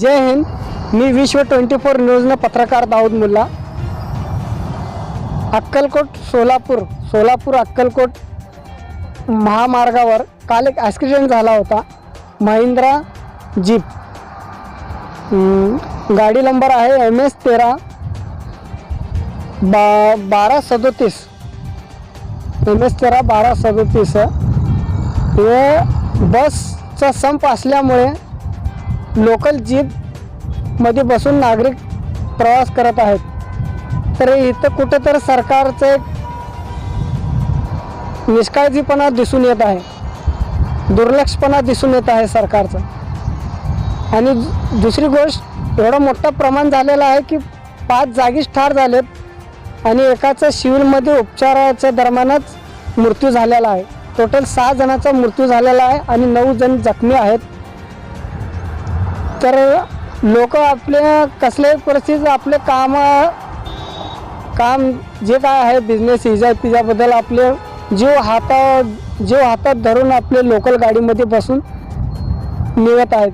जय हिंद. मी विश्व twenty four न्यूजनं पत्रकार दाऊद मुल्ला. अक्कलकोट सोलापूर सोलापूर अक्कलकोट महामार्गावर काल एक ॲक्सिडेंट झाला होता. महिंद्रा जीप. गाडी नंबर आहे एम एस तेरा बा बारा सदोतीस. एम एस तेरा बारा सदोतीस. हे बसचा संप असल्यामुळे लोकल जीपमध्ये बसून नागरिक प्रवास करत आहेत. तर इथं कुठं तर सरकारचं एक निष्काळजीपणा दिसून येत आहे. दुर्लक्षपणा दिसून येत आहे सरकारचं. आणि दुसरी गोष्ट एवढं मोठं प्रमाण झालेलं आहे की पाच जागीच ठार झालेत आणि एकाचं सिव्हिलमध्ये उपचाराच्या दरम्यानच मृत्यू झालेला आहे. टोटल सहा जणांचा मृत्यू झालेला आहे आणि नऊ जण जखमी आहेत. तर लोक आपल्या कसल्याही परिस्थितीत आपले काम काम जे काय आहे बिझनेस इजा तिच्याबद्दल आपले जीव हाता जीव हातात धरून आपले लोकल गाडीमध्ये बसून निघत आहेत.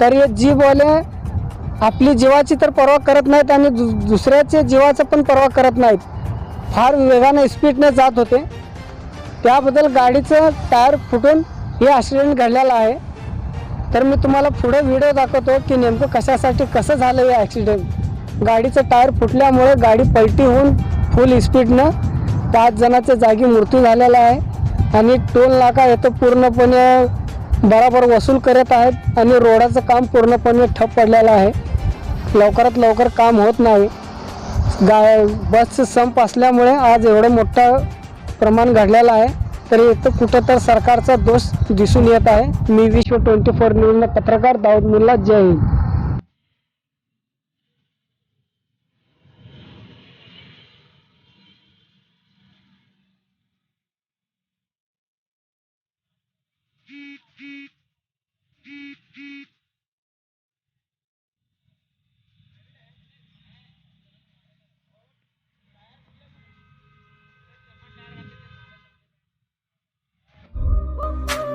तर हे जीववाले आपली जीवाची तर पर्वा करत नाहीत आणि दु दुसऱ्याच्या जीवाचं पण पर्वा करत नाहीत. फार वेगाने स्पीडने जात होते. त्याबद्दल गाडीचं टायर फुटून हे ॲक्सिडेंट घडलेला आहे. तर मी तुम्हाला पुढे व्हिडिओ दाखवतो की नेमकं कशासाठी कसं झालं हे ॲक्सिडेंट गाडीचं टायर फुटल्यामुळे गाडी पलटी होऊन फुल स्पीडनं पाच जणाच्या जागी मृत्यू झालेला आहे. आणि टोल नाका येतं पूर्णपणे बराबर वसूल करत आहेत आणि रोडाचं काम पूर्णपणे ठप पडलेलं आहे. लवकरात लवकर काम होत नाही. गा बसचं संप असल्यामुळे आज एवढं मोठं प्रमाण घडलेलं आहे. तर इथं कुठं तर सरकारचा दोष दिसून येत आहे. मी विश्व ट्वेंटी फोर न्यूजनं पत्रकार दाऊद मुल्ला. जय हिंद.